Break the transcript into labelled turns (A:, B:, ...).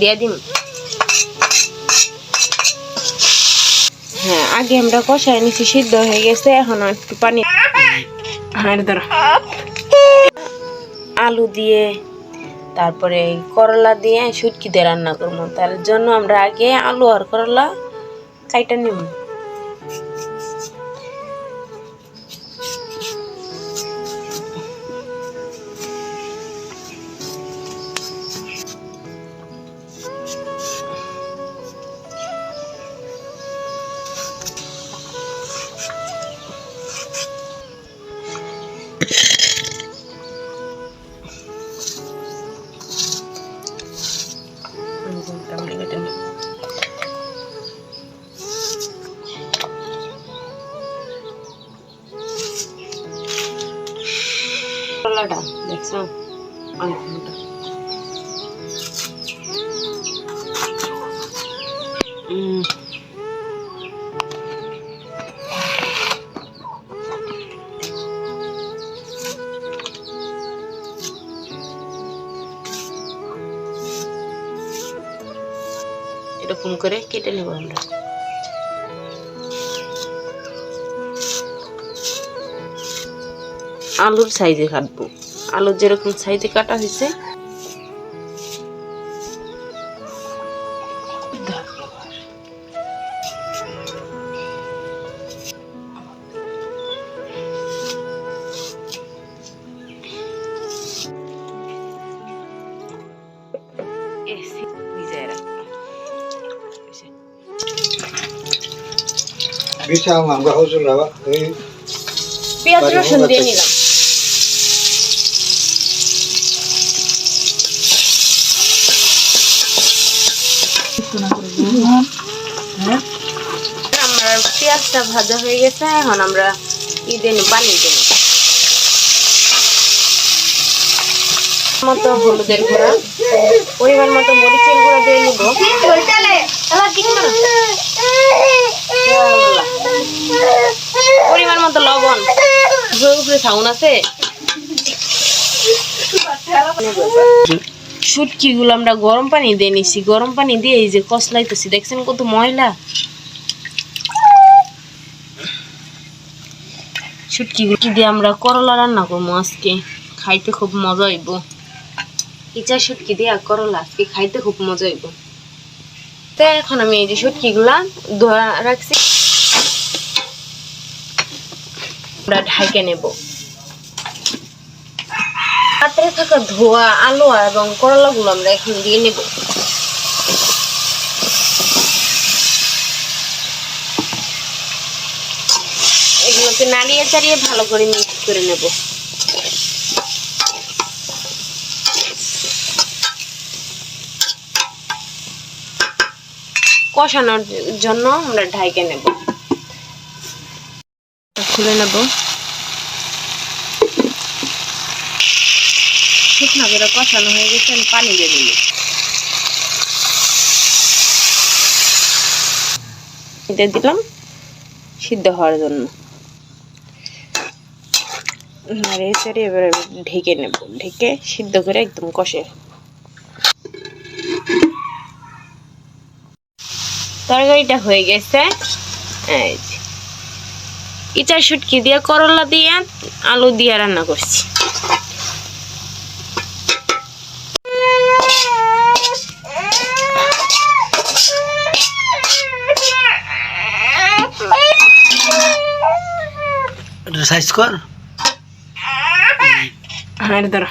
A: দিয়া হ্যাঁ আগে আমরা কষায় নিচে সিদ্ধ হয়ে গেছে, এখন একটু পানি। হ্যাঁ। আলু দিয়ে, তারপরে করলা দিয়ে শুটকি দিয়ে রান্না করব। তার জন্য আমরা আগে আলু আর করলা কাইটা নিব। করলাটা দেখছ? অনেক মোটা এরকম করে কেটে নেব আমরা। আলুর সাইজে কাটবো। আলুর যেরকম সাইজে কাটা হয়েছে।
B: husul apa? Ini
A: পেঁয়াজ রসুন
B: ভরা থেকে।
A: নিলাম আমার পেঁয়াজটা ভাজা হয়ে গেছে এখন আমরা নিব, পানি দিয়ে মতো হলুদের গুঁড়া পরিমাণ মতো মরিচের গুঁড়া দিয়ে নিব। পরিমাণ মতো লবণ। উপরে উপরে সাউন আছে। শুটকি গুলো আমরা গরম পানি দিয়ে নিছি। গরম পানি দিয়ে এই যে কসলাইতেছি দেখছেন কত ময়লা? শুটকি গুলো দিয়ে আমরা করলা রান্না করব আজকে? খাইতে খুব মজা হইব। ইচা শুটকি দিয়ে করলা, আজকে খাইতে খুব মজা হইব। তো এখন আমি এই যে শুটকি গুলা ধোয়া রাখছি। আমরা ঢাইকে নেব। পাত্রে থাকা ধোয়া আলু এবং করলা গুলো আমরা এখন দিয়ে নেব। এগুলোকে নাড়িয়ে চাড়িয়ে ভালো করে মিক্স করে নেব। কষানোর জন্য আমরা ঢাইকে নেব। খুলে নেব। শুকনো করে কষানো হয়ে গেছে, আমি পানি দিয়ে দিল দিলাম সিদ্ধ হওয়ার জন্য। ঢেকে নেব। ঢেকে সিদ্ধ করে একদম কষে তরকারিটা হয়ে গেছে। ইচা শুটকি দিয়ে করলা দিয়ে আলু দিয়ে রান্না করছি।
B: সাইজ কর।
A: এটা ধরো।